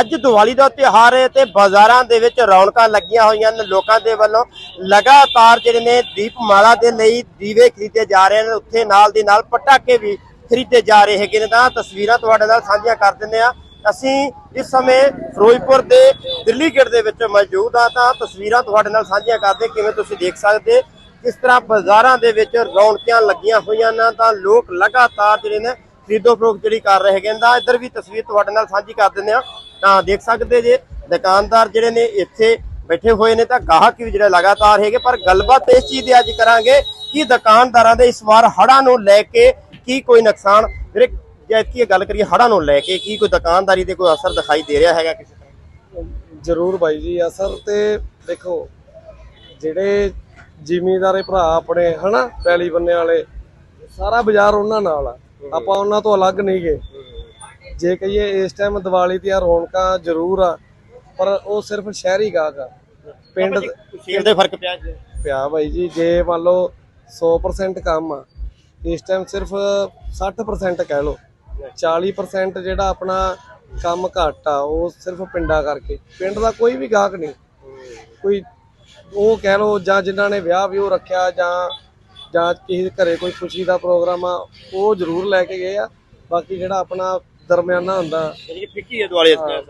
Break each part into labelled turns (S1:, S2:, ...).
S1: ਅੱਜ ਦੀਵਾਲੀ ਦਾ ਤਿਉਹਾਰ ਹੈ ਤੇ ਬਾਜ਼ਾਰਾਂ ਦੇ ਵਿੱਚ ਰੌਣਕਾਂ ਲੱਗੀਆਂ ਹੋਈਆਂ ਨੇ ਲੋਕਾਂ ਦੇ ਵੱਲੋਂ। ਲਗਾਤਾਰ ਜਿਹੜੇ ਨੇ ਦੀਪਮਾਲਾ ਦੇ ਲਈ ਦੀਵੇ ਖਰੀਦੇ ਜਾ ਰਹੇ ਨੇ। ਉੱਥੇ ਨਾਲ ਦੀ ਨਾਲ ਪਟਾਕੇ ਵੀ ਖਰੀਦੇ ਜਾ ਰਹੇ ਹੈਗੇ ਨੇ। ਤਾਂ ਤਸਵੀਰਾਂ ਤੁਹਾਡੇ ਨਾਲ ਸਾਂਝੀਆਂ ਕਰ ਦਿੰਦੇ ਆ ਅਸੀਂ ਇਸ ਸਮੇਂ ਫਿਰੋਜ਼ਪੁਰ ਦੇ ਦਿੱਲੀ ਗੇਟ ਦੇ ਵਿੱਚ ਮੌਜੂਦ ਆ ਤਾਂ ਤਸਵੀਰਾਂ ਤੁਹਾਡੇ ਨਾਲ ਸਾਂਝੀਆਂ ਕਰਦੇ ਕਿਵੇਂ ਤੁਸੀਂ ਦੇਖ ਸਕਦੇ ਕਿਸ ਤਰ੍ਹਾਂ ਬਾਜ਼ਾਰਾਂ ਦੇ ਵਿੱਚ ਰੌਣਕਾਂ ਲੱਗੀਆਂ ਹੋਈਆਂ ਨੇ? ਤਾਂ ਲੋਕ ਲਗਾਤਾਰ ਜਿਹੜੇ ਨੇ ਖਰੀਦੋ ਫਰੋਖਤ ਜਿਹੜੀ ਕਰ ਰਹੇ ਹੈਗੇ ਨੇ। ਤਾਂ ਇੱਧਰ ਵੀ ਤਸਵੀਰ ਤੁਹਾਡੇ ਨਾਲ ਸਾਂਝੀ ਕਰ ਦਿੰਦੇ ਆ ਤਾਂ ਦੇਖ ਸਕਦੇ ਜੇ ਦੁਕਾਨਦਾਰ ਜਿਹੜੇ ਨੇ ਇੱਥੇ ਬੈਠੇ ਹੋਏ ਨੇ ਤਾਂ ਗਾਹਕ ਵੀ ਜਿਹੜੇ ਲਗਾਤਾਰ ਹੈਗੇ ਪਰ ਗੱਲਬਾਤ ਇਸ ਚੀਜ਼ ਦੀ ਅੱਜ ਕਰਾਂਗੇ ਕਿ ਦੁਕਾਨਦਾਰਾਂ ਦੇ ਇਸ ਵਾਰ ਹੜ੍ਹਾਂ ਨੂੰ ਲੈ ਕੇ ਕੀ ਕੋਈ ਨੁਕਸਾਨ। ਵੀਰੇ ਜੇ ਕੀ ਗੱਲ ਕਰੀਏ ਹੜ੍ਹਾਂ ਨੂੰ ਲੈ ਕੇ ਕੀ ਕੋਈ ਦੁਕਾਨਦਾਰੀ ਤੇ ਕੋਈ ਅਸਰ ਦਿਖਾਈ ਦੇ ਰਿਹਾ ਹੈਗਾ ਕਿਸੇ
S2: ਜ਼ਰੂਰ ਬਾਈ ਜੀ ਅਸਰ ਤੇ ਦੇਖੋ ਜਿਹੜੇ ਜ਼ਿਮੀਂਦਾਰੇ ਭਰਾ ਆਪਣੇ ਹਨਾ ਪੈਲੀ ਬੰਨੇ ਵਾਲੇ ਸਾਰਾ ਬਾਜ਼ਾਰ ਉਹਨਾਂ ਨਾਲ ਆ। ਆਪਾਂ ਉਹਨਾਂ ਤੋਂ ਅਲੱਗ ਨਹੀਂ ਗਏ ਜੇ ਕਹੀਏ ਇਸ ਟਾਈਮ ਦੀਵਾਲੀ ਦੀਆਂ ਰੌਣਕਾਂ ਜ਼ਰੂਰ ਆ ਪਰ ਉਹ ਸਿਰਫ ਸ਼ਹਿਰੀ ਗਾਹਕ ਆ। ਪਿੰਡ
S1: ਸੇਲ ਦੇ ਫ਼ਰਕ ਪਿਆ ਜੀ।
S2: ਪਿਆ ਬਾਈ ਜੀ ਜੇ ਮੰਨ ਲਓ 100% ਕੰਮ ਆ ਇਸ ਟਾਈਮ ਸਿਰਫ 60% ਕਹਿ ਲਓ। 40% ਜਿਹੜਾ ਆਪਣਾ ਕੰਮ ਘੱਟ ਆ ਉਹ ਸਿਰਫ ਪਿੰਡਾਂ ਕਰਕੇ। ਪਿੰਡ ਦਾ ਕੋਈ ਵੀ ਗਾਹਕ ਨਹੀਂ। ਕੋਈ ਉਹ ਕਹਿ ਲਓ ਜਾਂ ਜਿਨ੍ਹਾਂ ਨੇ ਵਿਆਹ ਵੀ ਉਹ ਰੱਖਿਆ ਜਾਂ ਜਾਂ ਕਿਸੇ ਘਰੇ ਕੋਈ ਖੁਸ਼ੀ ਦਾ ਪ੍ਰੋਗਰਾਮ ਆ ਉਹ ਜ਼ਰੂਰ ਲੈ ਕੇ ਗਏ ਆ। ਬਾਕੀ ਜਿਹੜਾ ਆਪਣਾ ਦਰਮਿਆਨਾ ਹੁੰਦਾ।
S1: ਜਿਹੜੀ ਫਿੱਕੀ ਹੈ। ਦੁਆਲੇ ਇਸ ਵਾਰ।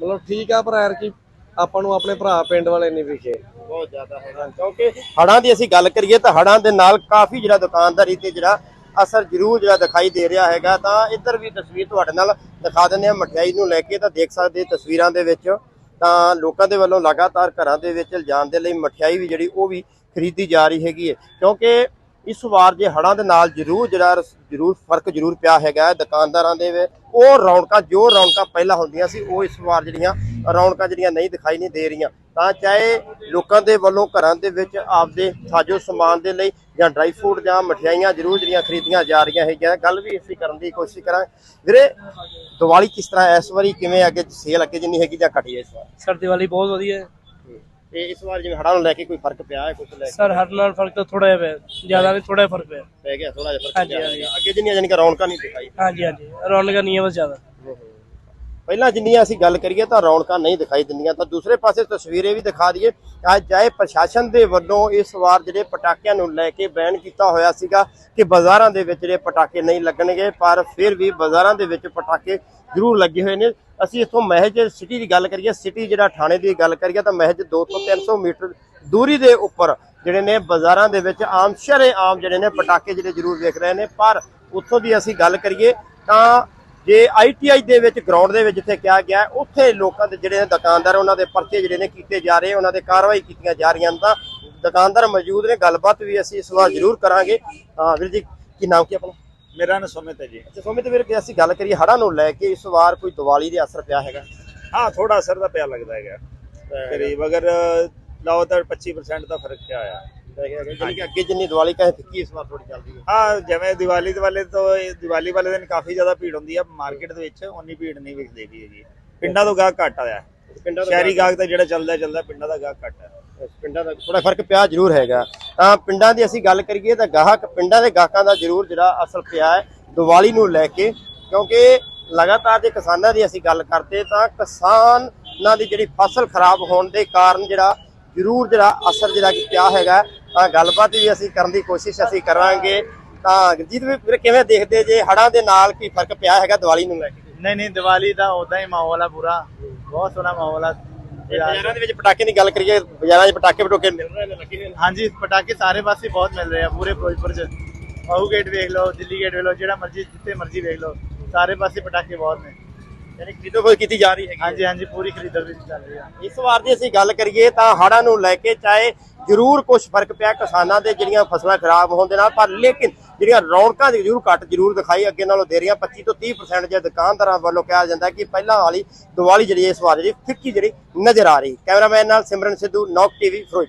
S2: ਮਤਲਬ ਠੀਕ ਆ ਪਰ ਐਰ ਕੀ ਆਪਾਂ ਨੂੰ ਆਪਣੇ ਭਰਾ ਪਿੰਡ ਵਾਲੇ ਨਹੀਂ ਵਿਖੇ।
S1: ਬਹੁਤ ਜ਼ਿਆਦਾ ਹੈਗਾ। ਕਿਉਂਕਿ ਹੜਾਂ ਦੀ ਅਸੀਂ ਗੱਲ ਕਰੀਏ ਤਾਂ ਹੜਾਂ ਦੇ ਨਾਲ ਕਾਫੀ ਜਿਹੜਾ ਦੁਕਾਨਦਾਰੀ ਤੇ ਜਿਹੜਾ ਅਸਰ ਜ਼ਰੂਰ ਜਿਹੜਾ ਦਿਖਾਈ ਦੇ ਰਿਹਾ ਹੈਗਾ। ਤਾਂ ਇੱਧਰ ਵੀ ਤਸਵੀਰ ਤੁਹਾਡੇ ਨਾਲ ਦਿਖਾ ਦਿੰਦੇ ਆ ਮਠਿਆਈ ਨੂੰ ਲੈ ਕੇ ਤਾਂ ਦੇਖ ਸਕਦੇ ਤਸਵੀਰਾਂ ਦੇ ਵਿੱਚ। ਤਾਂ ਲੋਕਾਂ ਦੇ ਵੱਲੋਂ ਲਗਾਤਾਰ ਘਰਾਂ ਦੇ ਵਿੱਚ ਲਿਜਾਣ ਦੇ ਲਈ ਮਠਿਆਈ ਵੀ ਜਿਹੜੀ ਉਹ ਵੀ ਖਰੀਦੀ ਜਾ ਰਹੀ ਹੈਗੀ ਹੈ। ਕਿਉਂਕਿ ਇਸ ਵਾਰ ਜੇ ਹੜਾਂ ਦੇ ਨਾਲ ਜ਼ਰੂਰ ਜਿਹੜਾ ਜ਼ਰੂਰ ਫ਼ਰਕ ਜ਼ਰੂਰ ਪਿਆ ਹੈਗਾ ਦੁਕਾਨਦਾਰਾਂ ਦੇ ਉਹ ਰੌਣਕਾਂ, ਜੋ ਰੌਣਕਾਂ ਪਹਿਲਾਂ ਹੁੰਦੀਆਂ ਸੀ, ਉਹ ਇਸ ਵਾਰ ਜਿਹੜੀਆਂ ਰੌਣਕਾਂ ਜਿਹੜੀਆਂ ਨਹੀਂ ਦਿਖਾਈ ਨਹੀਂ ਦੇ ਰਹੀਆਂ। ਤਾਂ ਚਾਹੇ ਲੋਕਾਂ ਦੇ ਵੱਲੋਂ ਘਰਾਂ ਦੇ ਵਿੱਚ ਆਪਦੇ ਸਾਜੋ ਸਮਾਨ ਦੇ ਲਈ ਜਾਂ ਡਰਾਈ ਫਰੂਟ ਜਾਂ ਮਠਿਆਈਆਂ ਜ਼ਰੂਰ ਜਿਹੜੀਆਂ ਖਰੀਦੀਆਂ ਜਾ ਰਹੀਆਂ ਹੈਗੀਆਂ ਗੱਲ ਵੀ ਅਸੀਂ ਕਰਨ ਦੀ ਕੋਸ਼ਿਸ਼ ਕਰਾਂ ਵੀਰੇ, ਦੀਵਾਲੀ ਕਿਸ ਤਰ੍ਹਾਂ, ਇਸ ਵਾਰੀ ਕਿਵੇਂ ਅੱਗੇ ਸੇਲ ਅੱਗੇ ਜਿੰਨੀ ਹੈਗੀ ਜਾਂ ਘਟੀ ਇਸ ਵਾਰ?
S3: ਸਰ, ਦੀਵਾਲੀ ਬਹੁਤ ਵਧੀਆ ਹੈ।
S1: ਤੇ ਇਸ ਵਾਰ ਜਿਵੇਂ ਹੜਾਂ ਨੂੰ ਲੈ ਕੇ ਕੋਈ ਫ਼ਰਕ ਪਿਆ ਹੈ ਕੁਝ ਲੈ ਕੇ?
S3: ਸਰ ਹਰ ਨਾਲ ਫ਼ਰਕ ਤਾਂ ਥੋੜਾ ਜਿਹਾ ਪਿਆ ਜ਼ਿਆਦਾ ਨਹੀਂ ਥੋੜਾ ਜਿਹਾ ਫ਼ਰਕ ਪਿਆ।
S1: ਪੈ ਗਿਆ ਥੋੜਾ ਜਿਹਾ ਫ਼ਰਕ
S3: ਹਾਂਜੀ,
S1: ਪਿਆ।
S3: ਹਾਂਜੀ।
S1: ਅੱਗੇ ਜਿੰਨੀਆਂ ਜਾਨੀ ਕਿ ਰੌਣਕਾਂ ਨਹੀਂ ਦਿਖਾਈ।
S3: ਹਾਂਜੀ ਹਾਂਜੀ। ਰੌਣਕਾਂ ਨਹੀਂ ਹੈ ਬਸ ਜ਼ਿਆਦਾ।
S1: ਪਹਿਲਾਂ ਜਿੰਨੀਆਂ ਅਸੀਂ ਗੱਲ ਕਰੀਏ ਤਾਂ ਰੌਣਕਾਂ ਨਹੀਂ ਦਿਖਾਈ ਦਿੰਦੀਆਂ, ਤਾਂ ਦੂਸਰੇ ਪਾਸੇ ਤਸਵੀਰੇ ਵੀ ਦਿਖਾ ਦਈਏ। ਅੱਜ ਜਾਏ ਪ੍ਰਸ਼ਾਸਨ ਦੇ ਵੱਲੋਂ ਇਸ ਵਾਰ ਜਿਹੜੇ ਪਟਾਕਿਆਂ ਨੂੰ ਲੈ ਕੇ ਬੈਨ ਕੀਤਾ ਹੋਇਆ ਸੀਗਾ ਕਿ ਬਾਜ਼ਾਰਾਂ ਦੇ ਵਿੱਚ ਜਿਹੜੇ ਪਟਾਕੇ ਨਹੀਂ ਲੱਗਣਗੇ, ਪਰ ਫਿਰ ਵੀ ਬਾਜ਼ਾਰਾਂ ਦੇ ਵਿੱਚ ਪਟਾਕੇ ਜ਼ਰੂਰ ਲੱਗੇ ਹੋਏ ਨੇ। ਅਸੀਂ ਇੱਥੋਂ ਮਹਿਜ ਸਿਟੀ ਦੀ ਗੱਲ ਕਰੀਏ, ਸਿਟੀ ਜਿਹੜਾ ਥਾਣੇ ਦੀ ਗੱਲ ਕਰੀਏ ਤਾਂ ਮਹਿਜ 200 300 ਮੀਟਰ ਦੂਰੀ ਦੇ ਉੱਪਰ ਜਿਹੜੇ ਨੇ ਬਾਜ਼ਾਰਾਂ ਦੇ ਵਿੱਚ ਆਮ ਸ਼ਰੇ ਆਮ ਜਿਹੜੇ ਨੇ ਪਟਾਕੇ ਜਿਹੜੇ ਜ਼ਰੂਰ ਵੇਖ ਰਹੇ ਨੇ। ਪਰ ਉੱਥੋਂ ਦੀ ਅਸੀਂ ਗੱਲ ਕਰੀਏ ਤਾਂ ਜੇ ਆਈਟੀਆਈ ਦੇ ਵਿੱਚ ਗਰਾਊਂਡ ਦੇ ਵਿੱਚ ਜਿੱਥੇ ਕਿਹਾ ਗਿਆ ਉੱਥੇ ਲੋਕਾਂ ਦੇ ਜਿਹੜੇ ਦੁਕਾਨਦਾਰ ਉਹਨਾਂ ਦੇ ਪਰਚੇ ਜਿਹੜੇ ਨੇ ਕੀਤੇ ਜਾ ਰਹੇ ਉਹਨਾਂ ਦੇ ਕਾਰਵਾਈ ਕੀਤੀਆਂ ਜਾ ਰਹੀਆਂ ਤਾਂ ਦੁਕਾਨਦਾਰ ਮੌਜੂਦ ਨੇ ਗੱਲਬਾਤ ਵੀ ਅਸੀਂ ਇਸ ਵਾਰ ਜ਼ਰੂਰ ਕਰਾਂਗੇ। ਵੀਰ ਜੀ ਕੀ ਨਾਮ ਕੀ ਆਪਣਾ?
S4: ਮੇਰਾ ਨਾਮ ਸੁਮਿਤ ਹੈ ਜੀ।
S1: ਅੱਛਾ ਸੋਮਿਤ ਵੀਰ ਜੇ ਅਸੀਂ ਗੱਲ ਕਰੀਏ ਹੜ੍ਹਾਂ ਨੂੰ ਲੈ ਕੇ ਇਸ ਵਾਰ ਕੋਈ ਦੀਵਾਲੀ ਦੇ ਅਸਰ ਪਿਆ ਹੈਗਾ?
S4: ਹਾਂ ਥੋੜਾ ਅਸਰ ਤਾਂ ਪਿਆ ਲੱਗਦਾ ਹੈਗਾ। ਕਰੀਬ ਅਗਰ ਲਾਓ ਤਾਂ 25% ਦਾ ਫ਼ਰਕ ਪਿਆ ਆ
S1: ਜਾਨੀ ਕਿ ਅੱਗੇ ਜਿੰਨੀ ਦੀਵਾਲੀ ਕਹੇ ਫਿੱਕੀ ਇਸ ਵਾਰ ਥੋੜੀ ਚੱਲਦੀ ਹੈ?
S4: ਹਾਂ ਜਿਵੇਂ ਦੀਵਾਲੀ ਦੀਵਾਲੀ ਤੋਂ ਇਹ ਦੀਵਾਲੀ ਵਾਲੇ ਦਿਨ ਕਾਫੀ ਜ਼ਿਆਦਾ ਭੀੜ ਹੁੰਦੀ ਆ ਮਾਰਕੀਟ ਦੇ ਵਿੱਚ ਉਨੀ ਭੀੜ ਨਹੀਂ ਵਿਖਦੀ ਵੀ ਹੈਗੀ। ਪਿੰਡਾਂ ਤੋਂ ਗਾਹਕ ਘੱਟ ਆਇਆ।
S1: ਪਿੰਡਾਂ ਦਾ
S4: ਸ਼ਹਿਰੀ ਗਾਹਕ ਤਾਂ ਜਿਹੜਾ ਚੱਲਦਾ ਚੱਲਦਾ ਪਿੰਡਾਂ ਦਾ ਗਾਹਕ ਘੱਟ ਹੈ
S1: ਪਿੰਡਾਂ ਦਾ ਥੋੜਾ ਫ਼ਰਕ ਪਿਆ ਜ਼ਰੂਰ ਹੈਗਾ। ਤਾਂ ਪਿੰਡਾਂ ਦੀ ਅਸੀਂ ਗੱਲ ਕਰੀਏ ਤਾਂ ਗਾਹਕ ਪਿੰਡਾਂ ਦੇ ਗਾਹਕਾਂ ਦਾ ਜ਼ਰੂਰ ਜਿਹੜਾ ਅਸਰ ਪਿਆ ਹੈ ਦੀਵਾਲੀ ਨੂੰ ਲੈ ਕੇ ਕਿਉਂਕਿ ਲਗਾਤਾਰ ਜੇ ਕਿਸਾਨਾਂ ਦੀ ਅਸੀਂ ਗੱਲ ਕਰਦੇ ਤਾਂ ਕਿਸਾਨਾਂ ਦੀ ਜਿਹੜੀ ਫਸਲ ਖਰਾਬ ਹੋਣ ਦੇ ਕਾਰਨ ਜਿਹੜਾ ਜ਼ਰੂਰ ਜਿਹੜਾ ਅਸਰ ਜਿਹੜਾ ਕਿ ਪਿਆ ਹੈਗਾ। ਤਾਂ ਗੱਲਬਾਤ ਵੀ ਅਸੀਂ ਕਰਨ ਦੀ ਕੋਸ਼ਿਸ਼ ਅਸੀਂ ਕਰਾਂਗੇ। ਤਾਂ ਗੁਰਜੀਤ ਵੀ ਵੀਰੇ ਕਿਵੇਂ ਦੇਖਦੇ ਜੇ ਹੜਾਂ ਦੇ ਨਾਲ ਕੀ ਫ਼ਰਕ ਪਿਆ ਹੈਗਾ ਦੀਵਾਲੀ ਨੂੰ ਲੈ ਕੇ?
S5: ਨਹੀਂ ਨਹੀਂ ਦੀਵਾਲੀ ਦਾ ਉਦਾਂ ਹੀ ਮਾਹੌਲ ਆ ਪੂਰਾ। ਬਹੁਤ ਸੋਹਣਾ ਮਾਹੌਲ ਆ।
S1: ਬਾਜ਼ਾਰਾਂ ਦੇ ਵਿੱਚ ਪਟਾਕੇ ਦੀ ਗੱਲ ਕਰੀਏ ਬਾਜ਼ਾਰਾਂ 'ਚ ਪਟਾਕੇ ਪਟੋਕੇ ਮਿਲ ਰਹੇ ਨੇ ਲੱਗੇ ਨੇ।
S5: ਹਾਂਜੀ ਪਟਾਕੇ ਸਾਰੇ ਪਾਸੇ ਬਹੁਤ ਮਿਲ ਰਹੇ ਆ ਪੂਰੇ ਫਿਰੋਜ਼ਪੁਰ ਚ। ਆਹੂ ਗੇਟ ਵੇਖ ਲਓ ਦਿੱਲੀ ਗੇਟ ਵੇਖ ਲਓ ਜਿਹੜਾ ਮਰਜ਼ੀ ਜਿੱਥੇ ਮਰਜ਼ੀ ਵੇਖ ਲਓ ਸਾਰੇ ਪਾਸੇ ਪਟਾਕੇ ਬਹੁਤ ਨੇ।
S1: ਯਾਨੀ ਖਰੀਦੋ ਕੋਈ ਕੀਤੀ ਜਾ ਰਹੀ ਹੈਗੀ ਹੈ।
S5: ਹਾਂਜੀ ਹਾਂਜੀ ਪੂਰੀ ਖਰੀਦਦਾਰੀ ਚੱਲ ਰਹੀ ਆ
S1: ਇਸ ਵਾਰ ਦੀ ਅਸੀਂ ਗੱਲ ਕਰੀਏ ਤਾਂ ਹੜ੍ਹਾਂ ਨੂੰ ਲੈ ਕੇ ਚਾਹੇ ਜ਼ਰੂਰ ਕੁਝ ਫ਼ਰਕ ਪਿਆ ਕਿਸਾਨਾਂ ਦੇ ਜਿਹੜੀਆਂ ਫਸਲਾਂ ਖਰਾਬ ਹੋਣ ਦੇ ਨਾਲ ਪਰ ਲੇਕਿਨ ਜਿਹੜੀਆਂ ਰੌਣਕਾਂ ਦੀ ਜ਼ਰੂਰ ਘੱਟ ਜ਼ਰੂਰ ਦਿਖਾਈ ਅੱਗੇ ਨਾਲੋਂ ਦੇ ਰਹੀਆਂ 25 ਤੋਂ 30% ਜੇ ਦੁਕਾਨਦਾਰਾਂ ਵੱਲੋਂ ਕਿਹਾ ਜਾਂਦਾ ਕਿ ਪਹਿਲਾਂ ਵਾਲੀ ਦੀਵਾਲੀ ਜਿਹੜੀ ਇਸ ਵਾਰ ਜਿਹੜੀ ਫਿੱਕੀ ਜਿਹੜੀ ਨਜ਼ਰ ਆ ਰਹੀ ਕੈਮਰਾਮੈਨ ਨਾਲ ਸਿਮਰਨ ਸਿੱਧੂ ਨੌਕ ਟੀਵੀ ਫਿਰੋਜ਼ਪੁਰ।